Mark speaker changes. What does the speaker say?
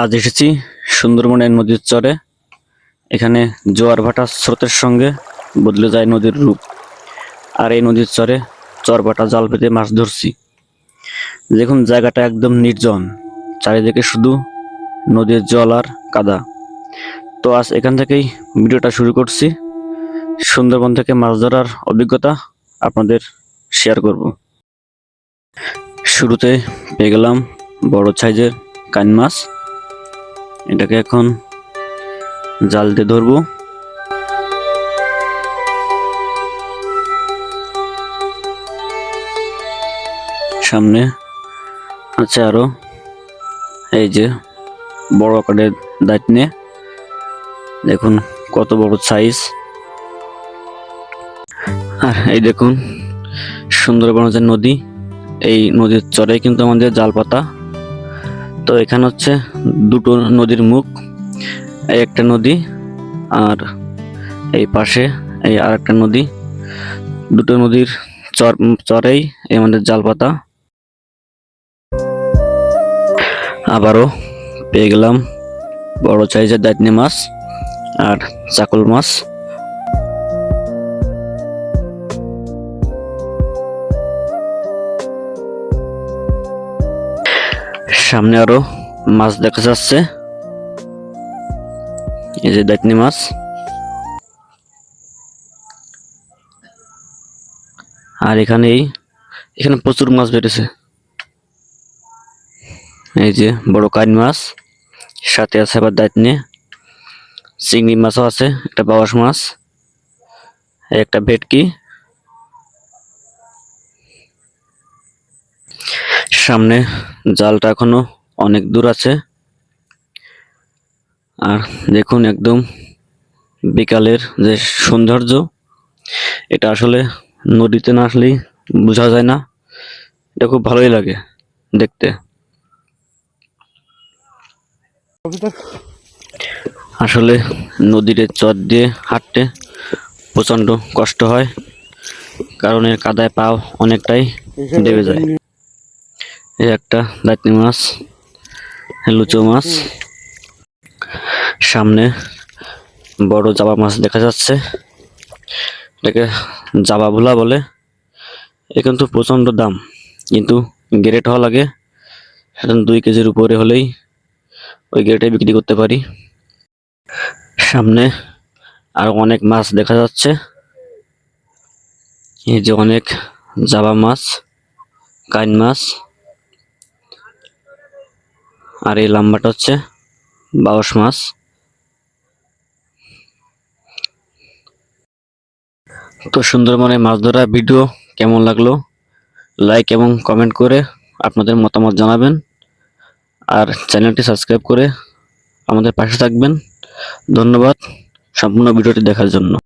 Speaker 1: আজ এসেছি সুন্দরবনের নদীর চরে। এখানে জোয়ার ভাটা স্রোতের সঙ্গে বদলে যায় নদীর রূপ। আর এই নদীর চরে চর ভাটা জাল পেতে মাছ ধরছি। দেখুন, জায়গাটা একদম নির্জন। চারিদিকে শুধু নদীর জল আর কাদা। তো আজ এখান থেকেই ভিডিওটা শুরু করছি। সুন্দরবন থেকে মাছ ধরার অভিজ্ঞতা আপনাদের শেয়ার করব। শুরুতে পেয়ে গেলাম বড় সাইজের কান মাছ। এটাকে এখন জাল দিয়ে ধরবো। সামনে আছে আরও এই যে বড় আকারের দাঁত নিয়ে দেখুন কত বড় সাইজ আর এই দেখুন সুন্দরবন যে নদী, এই নদীর চরে কিন্তু আমাদের জাল পাতা তো এখানে হচ্ছে দুটো নদীর মুখ, এই একটা নদী আর এই পাশে এই আর একটা নদী। দুটো নদীর চর, চরেই এই আমাদের জাল পাতা আবারও পেয়ে গেলাম বড় সাইজের দাঁতনি মাছ আর চাকল মাছ। সামনে আরও মাছ দেখা যাচ্ছে। এই যে দাঁতনি মাছ। আর এখানে এখানে প্রচুর মাছ বেড়েছে। এই যে বড় কান মাছ, সাথে আছে আবার দাঁতনি। চিংড়ি মাছও আছে, একটা বাওয়াস মাছ একটা ভেটকি। সামনে জালটা এখনও অনেক দূর আছে। আর দেখুন একদম বিকালের যে সৌন্দর্য, এটা আসলে নদীতে না আসলেই বোঝা যায় না। এটা খুব ভালোই লাগে দেখতে। আসলে নদীর চর দিয়ে হাঁটতে প্রচণ্ড কষ্ট হয়, কারণ এর কাদায় পাও অনেকটাই দেবে যায়। এই একটা দাঁতনি মাছ, লুচো মাছ। সামনে বড় জাবা মাছ দেখা যাচ্ছে। এটাকে জাবা ভোলা বলে। এ কিন্তু প্রচণ্ড দাম, কিন্তু গ্রেট হওয়া লাগে। সেটা দুই কেজির উপরে হলেই ওই গ্রেটে বিক্রি করতে পারি। সামনে আর অনেক মাছ দেখা যাচ্ছে। এই যে অনেক জাবা মাছ, কাইন মাছ। আর এই লম্বাটা হচ্ছে বাউশ মাছ। তো সুন্দরবনে মাছ ধরা ভিডিও কেমন লাগল? লাইক এবং কমেন্ট করে আপনাদের মতামত জানাবেন। আর চ্যানেলটি সাবস্ক্রাইব করে আমাদের পাশে থাকবেন। ধন্যবাদ। সম্পূর্ণ ভিডিওটি দেখার জন্য।